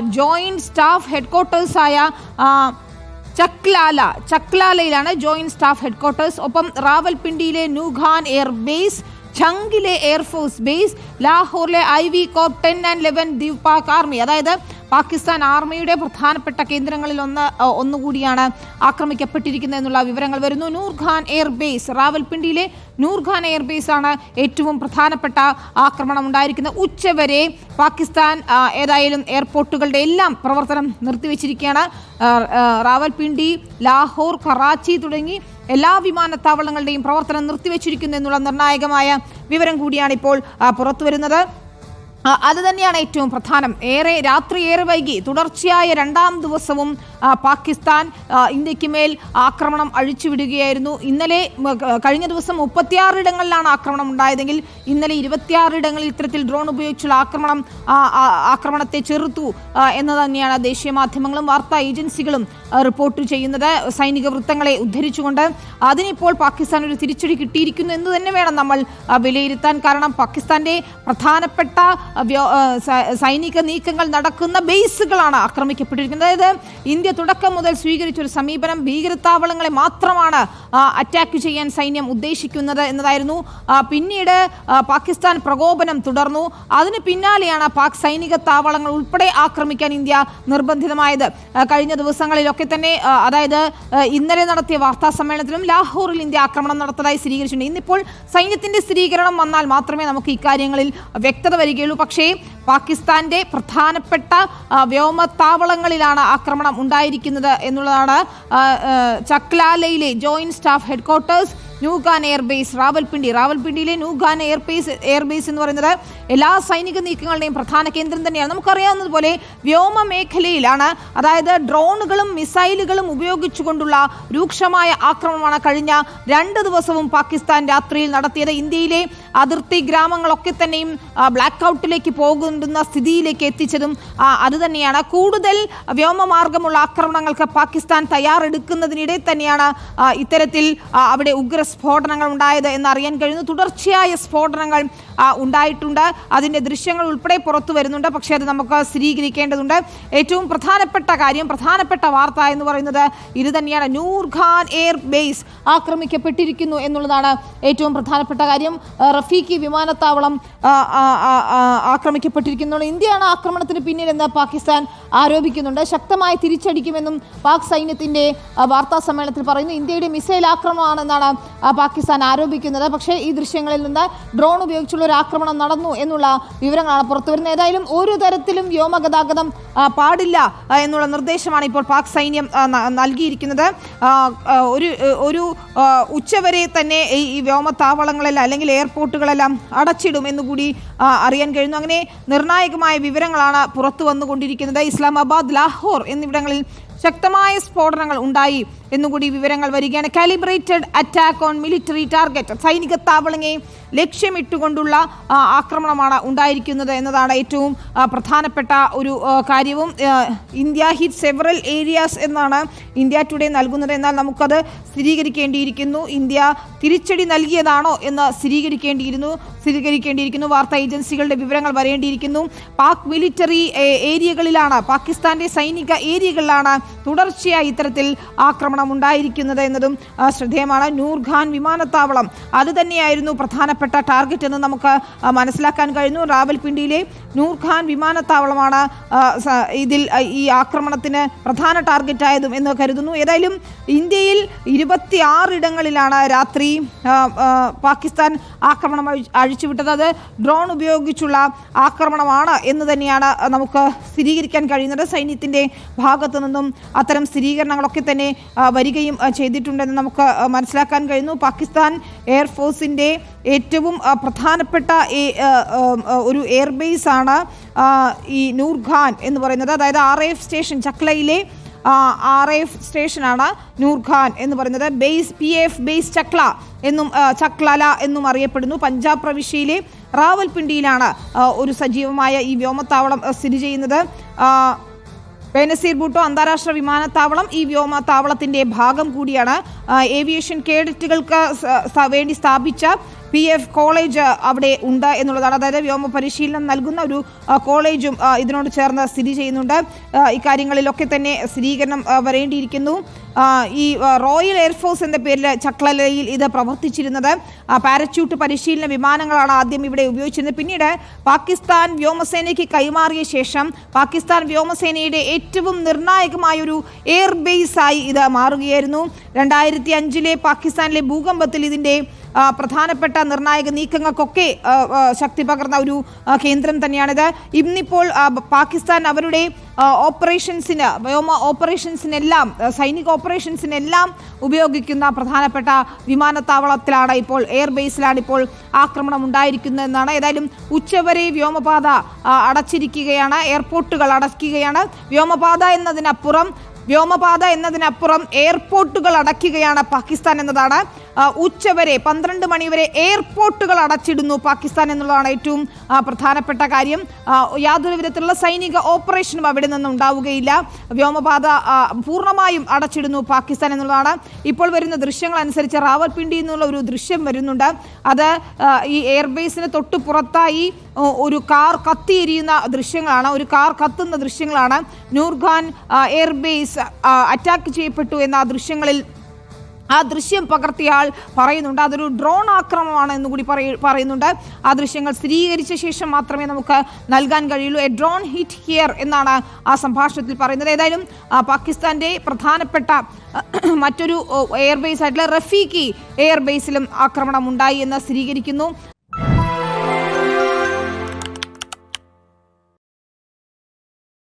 Joint staff ഹെഡ്ക്വാർട്ടേഴ്സായ ചക്ലാല ചക്ലാലയിലാണ് joint staff headquarters ഒപ്പം റാവൽപിണ്ടിയിലെ നൂഖാൻ എയർ ബേസ് ഛങ്കിലെ air force base ലാഹോറിലെ I V corps ten and eleven ദ്വീപാക് army അതായത് പാകിസ്ഥാൻ ആർമിയുടെ പ്രധാനപ്പെട്ട കേന്ദ്രങ്ങളിൽ ഒന്ന് ഒന്നുകൂടിയാണ് ആക്രമിക്കപ്പെട്ടിരിക്കുന്നത് എന്നുള്ള വിവരങ്ങൾ വരുന്നു. നൂർഖാൻ എയർബേസ് റാവൽപിണ്ടിയിലെ നൂർഖാൻ എയർ ബേസ് ആണ് ഏറ്റവും പ്രധാനപ്പെട്ട ആക്രമണം ഉണ്ടായിരിക്കുന്നത്. ഉച്ചവരെ പാകിസ്ഥാൻ ഏതായാലും എയർപോർട്ടുകളുടെ എല്ലാം പ്രവർത്തനം നിർത്തിവെച്ചിരിക്കുകയാണ്. റാവൽപിണ്ടി ലാഹോർ കറാച്ചി തുടങ്ങി എല്ലാ വിമാനത്താവളങ്ങളുടെയും പ്രവർത്തനം നിർത്തിവെച്ചിരിക്കുന്നു എന്നുള്ള നിർണായകമായ വിവരം കൂടിയാണ് ഇപ്പോൾ ആ, പുറത്തു വരുന്നത് ആ, അത് തന്നെയാണ് ഏറ്റവും പ്രധാനം. ഏറെ രാത്രി ഏറെ വൈകി തുടർച്ചയായ രണ്ടാം ദിവസവും പാകിസ്ഥാൻ ഇന്ത്യയ്ക്ക് മേൽ ആക്രമണം അഴിച്ചുവിടുകയായിരുന്നു. ഇന്നലെ കഴിഞ്ഞ ദിവസം മുപ്പത്തിയാറിടങ്ങളിലാണ് ആക്രമണം ഉണ്ടായതെങ്കിൽ ഇന്നലെ ഇരുപത്തിയാറിടങ്ങളിൽ ഇത്തരത്തിൽ ഡ്രോൺ ഉപയോഗിച്ചുള്ള ആക്രമണം ആക്രമണത്തെ ചെറുത്തു എന്ന് തന്നെയാണ് ദേശീയ മാധ്യമങ്ങളും വാർത്താ ഏജൻസികളും റിപ്പോർട്ട് ചെയ്യുന്നത്. സൈനിക വൃത്തങ്ങളെ ഉദ്ധരിച്ചുകൊണ്ട് അതിനിപ്പോൾ പാകിസ്ഥാൻ ഒരു തിരിച്ചടി കിട്ടിയിരിക്കുന്നു എന്ന് തന്നെ വേണം നമ്മൾ വിലയിരുത്താൻ. കാരണം പാകിസ്ഥാന്റെ പ്രധാനപ്പെട്ട സൈനിക നീക്കങ്ങൾ നടക്കുന്ന ബേസുകളാണ് ആക്രമിക്കപ്പെട്ടിരിക്കുന്നത്. അതായത് ഇന്ത്യ തുടക്കം മുതൽ സ്വീകരിച്ച ഒരു സമീപനം ഭീകരത്താവളങ്ങളെ മാത്രമാണ് അറ്റാക്ക് ചെയ്യാൻ സൈന്യം ഉദ്ദേശിക്കുന്നത് എന്നതായിരുന്നു. പിന്നീട് പാകിസ്ഥാൻ പ്രകോപനം തുടർന്നു. അതിന് പിന്നാലെയാണ് പാക് സൈനിക താവളങ്ങൾ ഉൾപ്പെടെ ആക്രമിക്കാൻ ഇന്ത്യ നിർബന്ധിതമായത്. കഴിഞ്ഞ ദിവസങ്ങളിലൊക്കെ തന്നെ അതായത് ഇന്നലെ നടത്തിയ വാർത്താ സമ്മേളനത്തിലും ലാഹോറിൽ ഇന്ത്യ ആക്രമണം നടത്തതായി സ്ഥിരീകരിച്ചിട്ടുണ്ട്. ഇന്നിപ്പോൾ സൈന്യത്തിന്റെ സ്ഥിരീകരണം വന്നാൽ മാത്രമേ നമുക്ക് ഇക്കാര്യങ്ങളിൽ വ്യക്തത വരികയുള്ളൂ. പക്ഷേ പാകിസ്ഥാന്റെ പ്രധാനപ്പെട്ട വ്യോമത്താവളങ്ങളിലാണ് ആക്രമണം ഉണ്ടായിരിക്കുന്നത് എന്നുള്ളതാണ് ചക്ലാലയിലെ joint staff headquarters ന്യൂഗാൻ airbase Rawalpindi. റാവൽപിണ്ടിയിലെ ന്യൂഗാൻ എയർബേസ് എയർബേസ് എന്ന് പറയുന്നത് എല്ലാ സൈനിക നീക്കങ്ങളുടെയും പ്രധാന കേന്ദ്രം തന്നെയാണ്. നമുക്കറിയാവുന്നതുപോലെ വ്യോമ മേഖലയിലാണ് അതായത് ഡ്രോണുകളും മിസൈലുകളും ഉപയോഗിച്ചുകൊണ്ടുള്ള രൂക്ഷമായ ആക്രമണമാണ് കഴിഞ്ഞ രണ്ട് ദിവസവും പാകിസ്ഥാൻ രാത്രിയിൽ നടത്തിയത്. ഇന്ത്യയിലെ അതിർത്തി ഗ്രാമങ്ങളൊക്കെ തന്നെയും ബ്ലാക്ക് ഔട്ടിലേക്ക് പോകുന്ന സ്ഥിതിയിലേക്ക് എത്തിച്ചതും അത് തന്നെയാണ് കൂടുതൽ വ്യോമമാർഗമുള്ള ആക്രമണങ്ങൾക്ക് പാകിസ്ഥാൻ തയ്യാറെടുക്കുന്നതിനിടെ തന്നെയാണ് ഇത്തരത്തിൽ അവിടെ ഉഗ്ര സ്ഫോടനങ്ങൾ ഉണ്ടായത് എന്ന് അറിയാൻ കഴിയുന്നു തുടർച്ചയായ സ്ഫോടനങ്ങൾ ഉണ്ടായിട്ടുണ്ട്. അതിന്റെ ദൃശ്യങ്ങൾ ഉൾപ്പെടെ പുറത്തു വരുന്നുണ്ട്. പക്ഷേ അത് നമുക്ക് സ്ഥിരീകരിക്കേണ്ടതുണ്ട്. ഏറ്റവും പ്രധാനപ്പെട്ട കാര്യം പ്രധാനപ്പെട്ട വാർത്ത എന്ന് പറയുന്നത് ഇത് തന്നെയാണ്. നൂർഖാൻ എയർ ബേസ് ആക്രമിക്കപ്പെട്ടിരിക്കുന്നു എന്നുള്ളതാണ് ഏറ്റവും പ്രധാനപ്പെട്ട കാര്യം. റഫീഖി വിമാനത്താവളം ആക്രമിക്കപ്പെട്ടിരിക്കുന്നു. ഇന്ത്യയാണ് ആക്രമണത്തിന് പിന്നിലെന്ന് പാകിസ്ഥാൻ ആരോപിക്കുന്നുണ്ട്. ശക്തമായി തിരിച്ചടിക്കുമെന്നും പാക് സൈന്യത്തിന്റെ വാർത്താ സമ്മേളനത്തിൽ പറയുന്നു. ഇന്ത്യയുടെ മിസൈൽ ആക്രമണമാണെന്നാണ് പാകിസ്ഥാൻ ആരോപിക്കുന്നത്. പക്ഷേ ഈ ദൃശ്യങ്ങളിൽ നിന്ന് ഡ്രോൺ ഉപയോഗിച്ചുള്ള ഒരു ആക്രമണം നടന്നു എന്നുള്ള വിവരങ്ങളാണ് പുറത്തുവരുന്നത് ഏതായാലും ഒരു തരത്തിലും വ്യോമഗതാഗതം പാടില്ല എന്നുള്ള നിർദ്ദേശമാണ് ഇപ്പോൾ പാക് സൈന്യം നൽകിയിരിക്കുന്നത്. ഒരു ഒരു ഉച്ചവരെ തന്നെ ഈ വ്യോമത്താവളങ്ങളെല്ലാം അല്ലെങ്കിൽ എയർപോർട്ടുകളെല്ലാം അടച്ചിടും എന്നുകൂടി അറിയാൻ കഴിയുന്നു. അങ്ങനെ നിർണായകമായ വിവരങ്ങളാണ് പുറത്തു വന്നുകൊണ്ടിരിക്കുന്നത്. ഇസ്ലാമാബാദ് ലാഹോർ എന്നിവിടങ്ങളിൽ ശക്തമായ സ്ഫോടനങ്ങൾ ഉണ്ടായി എന്നുകൂടി വിവരങ്ങൾ വരികയാണ്. Calibrated attack on military target സൈനിക താവളങ്ങളെ ലക്ഷ്യമിട്ടുകൊണ്ടുള്ള ആക്രമണമാണ് ഉണ്ടായിരിക്കുന്നത് എന്നതാണ് ഏറ്റവും പ്രധാനപ്പെട്ട ഒരു കാര്യവും. ഇന്ത്യ ഹിറ്റ് സെവറൽ ഏരിയാസ് എന്നാണ് ഇന്ത്യ ടുഡേ നൽകുന്നത്. എന്നാൽ നമുക്കത് സ്ഥിരീകരിക്കേണ്ടിയിരിക്കുന്നു. ഇന്ത്യ തിരിച്ചടി നൽകിയതാണോ എന്ന് സ്ഥിരീകരിക്കേണ്ടിയിരുന്നു സ്ഥിരീകരിക്കേണ്ടിയിരിക്കുന്നു. വാർത്താ ഏജൻസികളുടെ വിവരങ്ങൾ വരേണ്ടിയിരിക്കുന്നു. പാക് മിലിറ്ററി ഏരിയകളിലാണ് പാകിസ്ഥാന്റെ സൈനിക ഏരിയകളിലാണ് തുടർച്ചയായി ഇത്തരത്തിൽ ആക്രമണം ഉണ്ടായിരിക്കുന്നത് എന്നതും ശ്രദ്ധേയമാണ്. നൂർഖാൻ വിമാനത്താവളം അത് തന്നെയായിരുന്നു പ്രധാനപ്പെട്ട ടാർഗറ്റ് എന്ന് നമുക്ക് മനസ്സിലാക്കാൻ കഴിഞ്ഞു. റാവൽപിണ്ടിയിലെ നൂർഖാൻ വിമാനത്താവളമാണ് ഇതിൽ ഈ ആക്രമണത്തിന് പ്രധാന ടാർഗറ്റ് ആയതും എന്ന് കരുതുന്നു. ഏതായാലും ഇന്ത്യയിൽ ഇരുപത്തി ആറിടങ്ങളിലാണ് രാത്രി പാകിസ്ഥാൻ ആക്രമണം അഴി- അഴിച്ചുവിട്ടത്. അത് ഡ്രോൺ ഉപയോഗിച്ചുള്ള ആക്രമണമാണ് എന്ന് തന്നെയാണ് നമുക്ക് സ്ഥിരീകരിക്കാൻ കഴിയുന്നത്. സൈന്യത്തിന്റെ ഭാഗത്തു നിന്നും അത്തരം സ്ഥിരീകരണങ്ങളൊക്കെ തന്നെ വരികയും ചെയ്തിട്ടുണ്ടെന്ന് നമുക്ക് മനസ്സിലാക്കാൻ കഴിഞ്ഞു പാകിസ്ഥാൻ എയർഫോഴ്സിന്റെ ഏറ്റവും പ്രധാനപ്പെട്ട ഒരു എയർബേസ് ആണ് ഈ നൂർഖാൻ എന്ന് പറയുന്നത്. അതായത് ആർ എഫ് സ്റ്റേഷൻ ചക്ലയിലെ ആർ എഫ് സ്റ്റേഷനാണ് നൂർഖാൻ എന്ന് പറയുന്നത്. Base P F base Chakla എന്നും ചക്ലല എന്നും അറിയപ്പെടുന്നു. പഞ്ചാബ് പ്രവിശ്യയിലെ റാവൽപിണ്ടിയിലാണ് ഒരു സജീവമായ ഈ വ്യോമത്താവളം സ്ഥിതി ചെയ്യുന്നത്. ബേനസീർ ബൂട്ടോ അന്താരാഷ്ട്ര വിമാനത്താവളം ഈ വ്യോമത്താവളത്തിന്റെ ഭാഗം കൂടിയാണ്. ഏവിയേഷൻ കേഡറ്റുകൾക്ക് വേണ്ടി സ്ഥാപിച്ച പി എഫ് കോളേജ് അവിടെ ഉണ്ട് എന്നുള്ളതാണ്. അതായത് വ്യോമ പരിശീലനം നൽകുന്ന ഒരു കോളേജും ഇതിനോട് ചേർന്ന് സ്ഥിതി ചെയ്യുന്നുണ്ട്. ഇക്കാര്യങ്ങളിലൊക്കെ തന്നെ സ്ഥിരീകരണം വരേണ്ടിയിരിക്കുന്നു. ഈ റോയൽ എയർഫോഴ്സ് എന്ന പേരിൽ ചക്ലലയിൽ ഇത് പ്രവർത്തിച്ചിരുന്നത്. പാരച്യൂട്ട് പരിശീലന വിമാനങ്ങളാണ് ആദ്യം ഇവിടെ ഉപയോഗിച്ചിരുന്നത്. പിന്നീട് പാകിസ്ഥാൻ വ്യോമസേനയ്ക്ക് കൈമാറിയ ശേഷം പാകിസ്ഥാൻ വ്യോമസേനയുടെ ഏറ്റവും നിർണായകമായ ഒരു എയർ ബേസായി ഇത് മാറുകയായിരുന്നു. രണ്ടായിരത്തി അഞ്ചിലെ പാകിസ്ഥാനിലെ ഭൂകമ്പത്തിൽ ഇതിന്റെ പ്രധാനപ്പെട്ട നിർണായക നീക്കങ്ങൾക്കൊക്കെ ശക്തി പകർന്ന ഒരു കേന്ദ്രം തന്നെയാണിത്. ഇന്നിപ്പോൾ പാകിസ്ഥാൻ അവരുടെ ഓപ്പറേഷൻസിന് വ്യോമ ഓപ്പറേഷൻസിനെല്ലാം സൈനിക ഓപ്പറേഷൻസിനെല്ലാം ഉപയോഗിക്കുന്ന പ്രധാനപ്പെട്ട വിമാനത്താവളത്തിലാണ് ഇപ്പോൾ എയർബേസിലാണ് ഇപ്പോൾ ആക്രമണം ഉണ്ടായിരിക്കുന്നതെന്നാണ് ഏതായാലും ഉച്ചവരെ വ്യോമപാത അടച്ചിരിക്കുകയാണ്. എയർപോർട്ടുകൾ അടയ്ക്കുകയാണ് വ്യോമപാത എന്നതിനപ്പുറം വ്യോമപാത എന്നതിനപ്പുറം എയർപോർട്ടുകൾ അടയ്ക്കുകയാണ് പാകിസ്ഥാൻ എന്നതാണ്. ഉച്ചവരെ പന്ത്രണ്ട് മണിവരെ എയർപോർട്ടുകൾ അടച്ചിടുന്നു പാകിസ്ഥാൻ എന്നുള്ളതാണ് ഏറ്റവും പ്രധാനപ്പെട്ട കാര്യം. യാതൊരു വിധത്തിലുള്ള സൈനിക ഓപ്പറേഷനും അവിടെ നിന്നും ഉണ്ടാവുകയില്ല. വ്യോമപാത പൂർണമായും അടച്ചിടുന്നു പാകിസ്ഥാൻ എന്നുള്ളതാണ്. ഇപ്പോൾ വരുന്ന ദൃശ്യങ്ങൾ അനുസരിച്ച് റാവൽപിണ്ടി എന്നുള്ള ഒരു ദൃശ്യം വരുന്നുണ്ട്. അത് ഈ എയർബേസിന് തൊട്ട് പുറത്തായി ഒരു കാർ കത്തിയെരിയുന്ന ദൃശ്യങ്ങളാണ്. ഒരു കാർ കത്തുന്ന ദൃശ്യങ്ങളാണ്. നൂർഖാൻ എയർബേസ് അറ്റാക്ക് ചെയ്യപ്പെട്ടു എന്ന ദൃശ്യങ്ങളിൽ ആ ദൃശ്യം പകർത്തിയ ആൾ പറയുന്നുണ്ട് അതൊരു ഡ്രോൺ ആക്രമണമാണ് എന്ന് കൂടി പറയ- പറയുന്നുണ്ട്. ആ ദൃശ്യങ്ങൾ സ്ഥിരീകരിച്ച ശേഷം മാത്രമേ നമുക്ക് നൽകാൻ കഴിയുള്ളൂ. എ ഡ്രോൺ ഹിറ്റ് ഹിയർ എന്നാണ് ആ സംഭാഷണത്തിൽ പറയുന്നത്. ഏതായാലും പാകിസ്ഥാന്റെ പ്രധാനപ്പെട്ട മറ്റൊരു എയർബേസ് ആയിട്ടുള്ള റഫീഖി എയർബേസിലും ആക്രമണം ഉണ്ടായി എന്ന് സ്ഥിരീകരിക്കുന്നു.